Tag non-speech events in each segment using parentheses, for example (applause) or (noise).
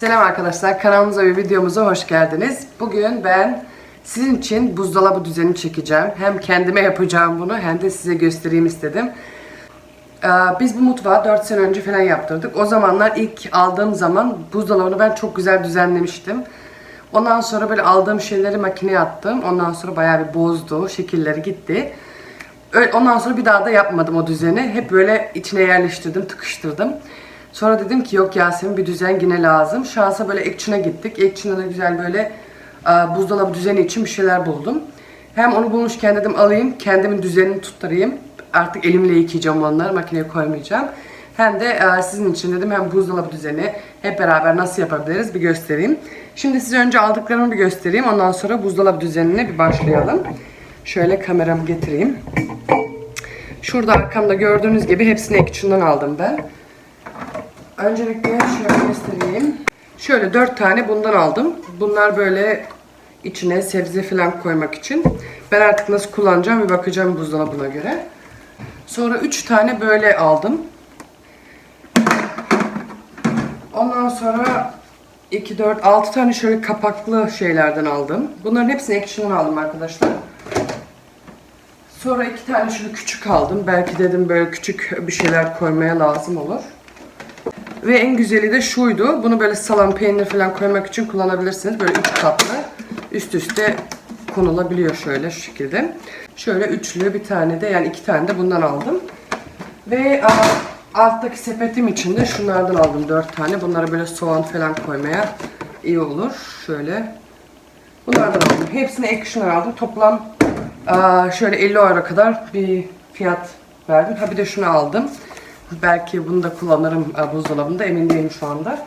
Selam arkadaşlar, kanalımıza ve videomuza hoş geldiniz. Bugün ben sizin için buzdolabı düzeni çekeceğim. Hem kendime yapacağım bunu hem de size göstereyim istedim. Ee, Biz bu mutfağı 4 sene önce falan yaptırdık. O zamanlar ilk aldığım zaman buzdolabını ben çok güzel düzenlemiştim. Ondan sonra böyle aldığım şeyleri makineye attım. Ondan sonra bayağı bir bozdu, şekilleri gitti. Ondan sonra bir daha da yapmadım o düzeni. Hep böyle içine yerleştirdim, tıkıştırdım. Sonra dedim ki yok Yasemin bir düzen yine lazım. Şansa böyle Action'a gittik. Action'da da güzel böyle e, buzdolabı düzeni için bir şeyler buldum. Hem onu bulmuşken dedim alayım, kendimin düzenini tutturayım. Artık elimle yıkayacağım onları, makineye koymayacağım. Hem de e, sizin için dedim hem buzdolabı düzeni hep beraber nasıl yapabiliriz bir göstereyim. Şimdi size önce aldıklarımı bir göstereyim. Ondan sonra buzdolabı düzenine bir başlayalım. Şöyle kameramı getireyim. Şurada arkamda gördüğünüz gibi hepsini Action'dan aldım ben. Öncelikle şöyle göstereyim. Şöyle dört tane bundan aldım. Bunlar böyle içine sebze falan koymak için. Ben artık nasıl kullanacağım bir bakacağım buzdolabına göre. Sonra üç tane böyle aldım. Ondan sonra 2, 4, 6 tane şöyle kapaklı şeylerden aldım. Bunların hepsini Action'dan aldım arkadaşlar. Sonra iki tane şöyle küçük aldım. Belki dedim böyle küçük bir şeyler koymaya lazım olur. Ve en güzeli de şuydu. Bunu böyle salam peynir falan koymak için kullanabilirsiniz. Böyle üç katlı. Üst üste konulabiliyor şöyle şu şekilde. Şöyle üçlü bir tane de yani iki tane de bundan aldım. Ve aa, alttaki sepetim için de şunlardan aldım dört tane. Bunlara böyle soğan falan koymaya iyi olur. Şöyle. Bunlardan aldım. Hepsini Action'dan aldım. Toplam aa, şöyle 50 euro kadar bir fiyat verdim. Ha bir de şunu aldım. Belki bunu da kullanırım e, buzdolabında emin değilim şu anda.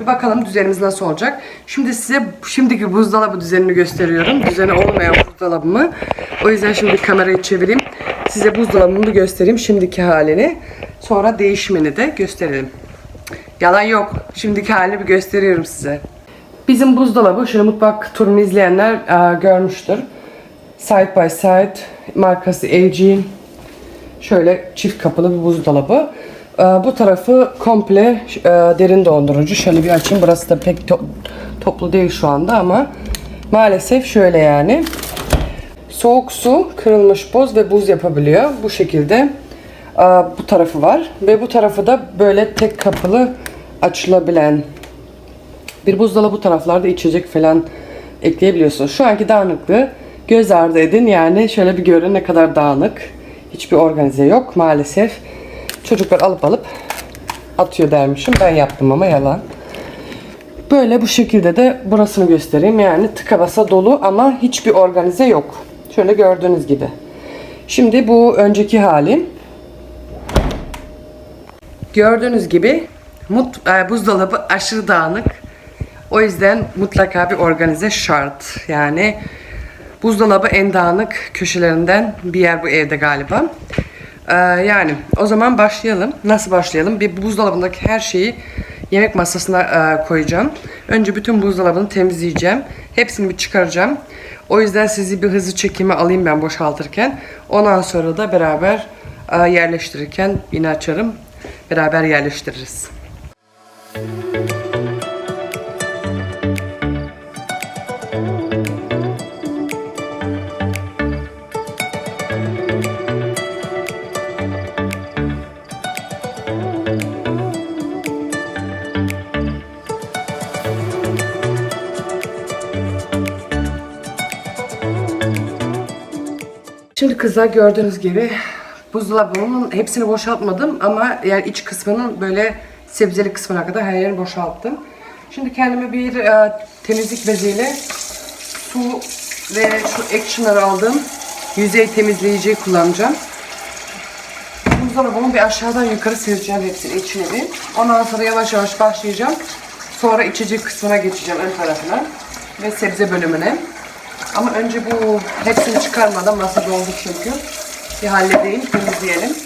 Bir bakalım düzenimiz nasıl olacak. Şimdi size şimdiki buzdolabı düzenini gösteriyorum. Düzeni olmayan buzdolabımı. O yüzden şimdi kamerayı çevireyim. Size buzdolabımı göstereyim şimdiki halini. Sonra değişimini de gösterelim. Yalan yok. Şimdiki halini bir gösteriyorum size. Bizim buzdolabı, şöyle mutfak turunu izleyenler e, görmüştür. Side by Side markası LG. Şöyle çift kapılı bir buzdolabı. Ee, bu tarafı komple e, derin dondurucu. Şöyle bir açayım. Burası da pek to- toplu değil şu anda ama maalesef şöyle yani. Soğuk su, kırılmış buz ve buz yapabiliyor. Bu şekilde e, bu tarafı var. Ve bu tarafı da böyle tek kapılı açılabilen bir buzdolabı bu taraflarda içecek falan ekleyebiliyorsunuz. Şu anki dağınıklığı göz ardı edin. Yani şöyle bir görün ne kadar dağınık. Hiçbir organize yok maalesef. Çocuklar alıp alıp atıyor dermişim. Ben yaptım ama yalan. Böyle bu şekilde de burasını göstereyim. Yani tıka basa dolu ama hiçbir organize yok. Şöyle gördüğünüz gibi. Şimdi bu önceki halim. Gördüğünüz gibi mut, e, buzdolabı aşırı dağınık. O yüzden mutlaka bir organize şart. Yani buzdolabı en dağınık köşelerinden bir yer bu evde galiba. Ee, yani o zaman başlayalım. Nasıl başlayalım? Bir buzdolabındaki her şeyi yemek masasına e, koyacağım. Önce bütün buzdolabını temizleyeceğim. Hepsini bir çıkaracağım. O yüzden sizi bir hızlı çekime alayım ben boşaltırken. Ondan sonra da beraber e, yerleştirirken yine açarım. Beraber yerleştiririz. Şimdi kızlar gördüğünüz gibi buzdolabımın hepsini boşaltmadım ama yani iç kısmının böyle sebzeli kısmına kadar her yerini boşalttım. Şimdi kendime bir e, temizlik beziyle su ve şu Action'ları aldım. Yüzey temizleyiciyi kullanacağım. Buzdolabımı bir aşağıdan yukarı sereceğim hepsini içine bir. Ondan sonra yavaş yavaş başlayacağım. Sonra içecek kısmına geçeceğim ön tarafına ve sebze bölümüne. Ama önce bu hepsini çıkarmadan masa doldu çünkü. Bir halledeyim, temizleyelim.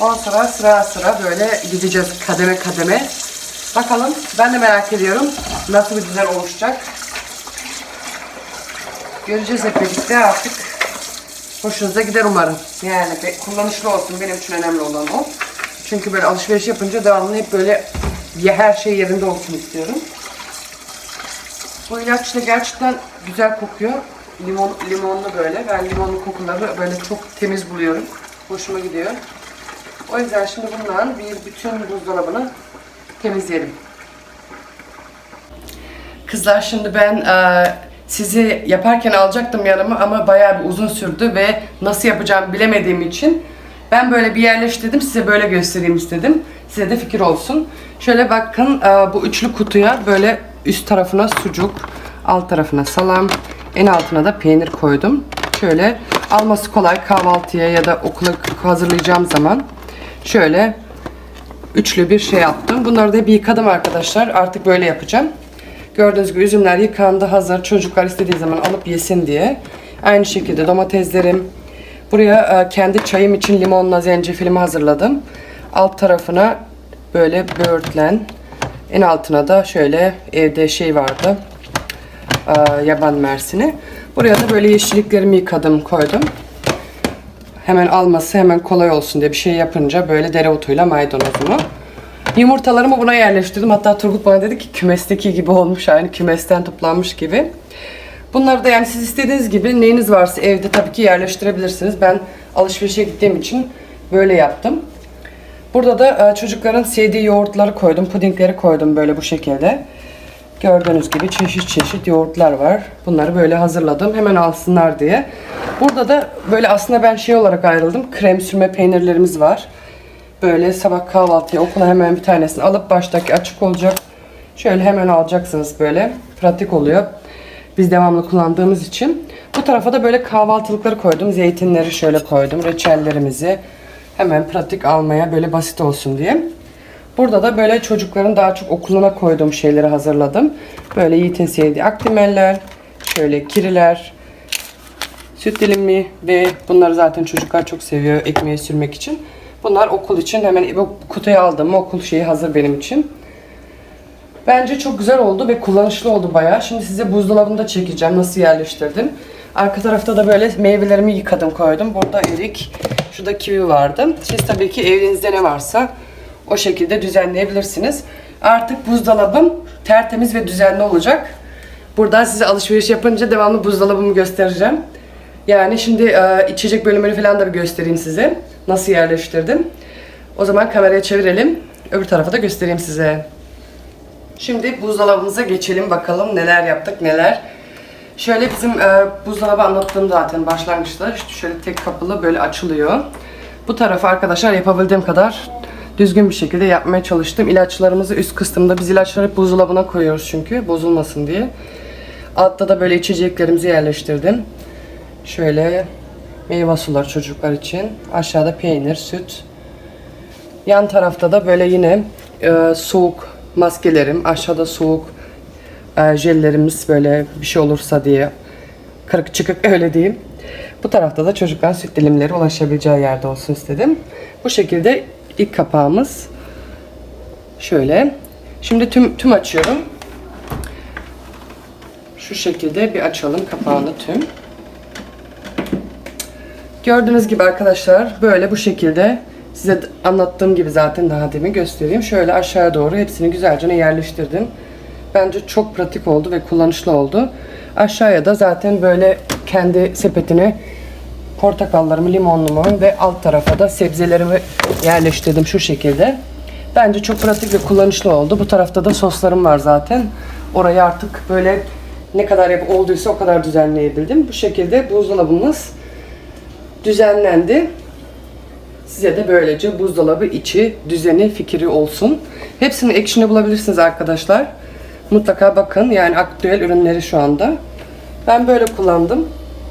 Ondan sonra sıra sıra böyle gideceğiz kademe kademe. Bakalım ben de merak ediyorum nasıl bir düzen oluşacak. Göreceğiz hep birlikte artık. Hoşunuza gider umarım. Yani kullanışlı olsun benim için önemli olan o. Çünkü böyle alışveriş yapınca devamlı hep böyle ya her şey yerinde olsun istiyorum. Bu ilaç da gerçekten güzel kokuyor. Limon, limonlu böyle. Ben limonlu kokuları böyle çok temiz buluyorum. Hoşuma gidiyor. O yüzden şimdi bundan bir bütün buzdolabını temizleyelim. Kızlar şimdi ben e, sizi yaparken alacaktım yanıma ama bayağı bir uzun sürdü ve nasıl yapacağımı bilemediğim için ben böyle bir yerleştirdim size böyle göstereyim istedim. Size de fikir olsun. Şöyle bakın e, bu üçlü kutuya böyle üst tarafına sucuk, alt tarafına salam, en altına da peynir koydum. Şöyle alması kolay kahvaltıya ya da okula hazırlayacağım zaman şöyle üçlü bir şey yaptım. Bunları da bir yıkadım arkadaşlar. Artık böyle yapacağım. Gördüğünüz gibi üzümler yıkandı hazır. Çocuklar istediği zaman alıp yesin diye. Aynı şekilde domateslerim. Buraya e, kendi çayım için limonla zencefilimi hazırladım. Alt tarafına böyle böğürtlen. En altına da şöyle evde şey vardı. e, yaban mersini. Buraya da böyle yeşilliklerimi yıkadım koydum. Hemen alması hemen kolay olsun diye bir şey yapınca böyle dereotuyla maydanozumu. Yumurtalarımı buna yerleştirdim. Hatta Turgut bana dedi ki kümesteki gibi olmuş. Yani kümesten toplanmış gibi. Bunları da yani siz istediğiniz gibi neyiniz varsa evde tabii ki yerleştirebilirsiniz. Ben alışverişe gittiğim için böyle yaptım. Burada da e, çocukların sevdiği yoğurtları koydum. Pudingleri koydum böyle bu şekilde. Gördüğünüz gibi çeşit çeşit yoğurtlar var. Bunları böyle hazırladım. Hemen alsınlar diye. Burada da böyle aslında ben şey olarak ayrıldım. Krem sürme peynirlerimiz var. Böyle sabah kahvaltıya okula hemen bir tanesini alıp baştaki açık olacak. Şöyle hemen alacaksınız böyle. Pratik oluyor. Biz devamlı kullandığımız için. Bu tarafa da böyle kahvaltılıkları koydum. Zeytinleri şöyle koydum. Reçellerimizi hemen pratik almaya böyle basit olsun diye. Burada da böyle çocukların daha çok okuluna koyduğum şeyleri hazırladım. Böyle Yiğit'in sevdiği aktimeller, şöyle kiriler, süt dilimi ve bunları zaten çocuklar çok seviyor ekmeğe sürmek için. Bunlar okul için hemen bu kutuya aldım. Okul şeyi hazır benim için. Bence çok güzel oldu ve kullanışlı oldu bayağı. Şimdi size buzdolabını da çekeceğim nasıl yerleştirdim. Arka tarafta da böyle meyvelerimi yıkadım koydum. Burada erik, şurada kivi vardı. Siz tabii ki evinizde ne varsa o şekilde düzenleyebilirsiniz. Artık buzdolabım tertemiz ve düzenli olacak. Buradan size alışveriş yapınca devamlı buzdolabımı göstereceğim. Yani şimdi e, içecek bölümünü falan da bir göstereyim size. Nasıl yerleştirdim. O zaman kamerayı çevirelim. Öbür tarafa da göstereyim size. Şimdi buzdolabımıza geçelim bakalım neler yaptık neler. Şöyle bizim e, buzdolabı anlattım zaten başlangıçta. İşte şöyle tek kapılı böyle açılıyor. Bu tarafı arkadaşlar yapabildiğim kadar düzgün bir şekilde yapmaya çalıştım. İlaçlarımızı üst kısmında biz ilaçları buzdolabına koyuyoruz çünkü bozulmasın diye. Altta da böyle içeceklerimizi yerleştirdim. Şöyle meyve sular çocuklar için. Aşağıda peynir, süt. Yan tarafta da böyle yine e, soğuk maskelerim. Aşağıda soğuk e, jellerimiz böyle bir şey olursa diye. Kırık çıkık (laughs) öyle diyeyim. Bu tarafta da çocuklar süt dilimleri ulaşabileceği yerde olsun istedim. Bu şekilde ilk kapağımız şöyle. Şimdi tüm tüm açıyorum. Şu şekilde bir açalım kapağını tüm. Gördüğünüz gibi arkadaşlar böyle bu şekilde size anlattığım gibi zaten daha demin göstereyim. Şöyle aşağıya doğru hepsini güzelce yerleştirdim. Bence çok pratik oldu ve kullanışlı oldu. Aşağıya da zaten böyle kendi sepetine portakallarımı, limonlumu ve alt tarafa da sebzelerimi yerleştirdim şu şekilde. Bence çok pratik ve kullanışlı oldu. Bu tarafta da soslarım var zaten. Orayı artık böyle ne kadar yap olduysa o kadar düzenleyebildim. Bu şekilde buzdolabımız düzenlendi. Size de böylece buzdolabı içi düzeni fikri olsun. Hepsini ekşini bulabilirsiniz arkadaşlar. Mutlaka bakın yani aktüel ürünleri şu anda. Ben böyle kullandım.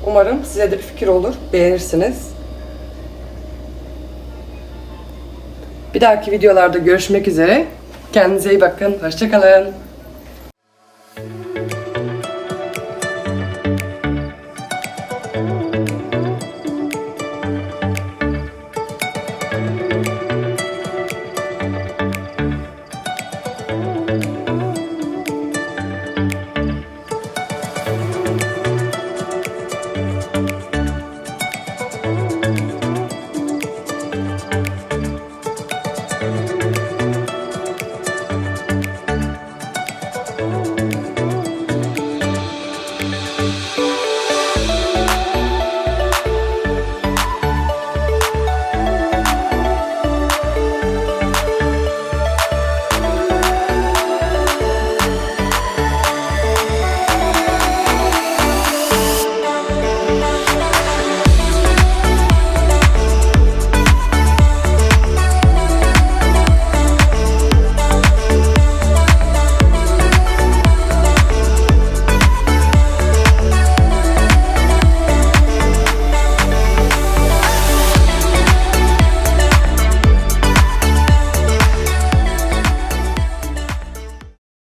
Umarım size de bir fikir olur. Beğenirsiniz. Bir dahaki videolarda görüşmek üzere. Kendinize iyi bakın. Hoşçakalın.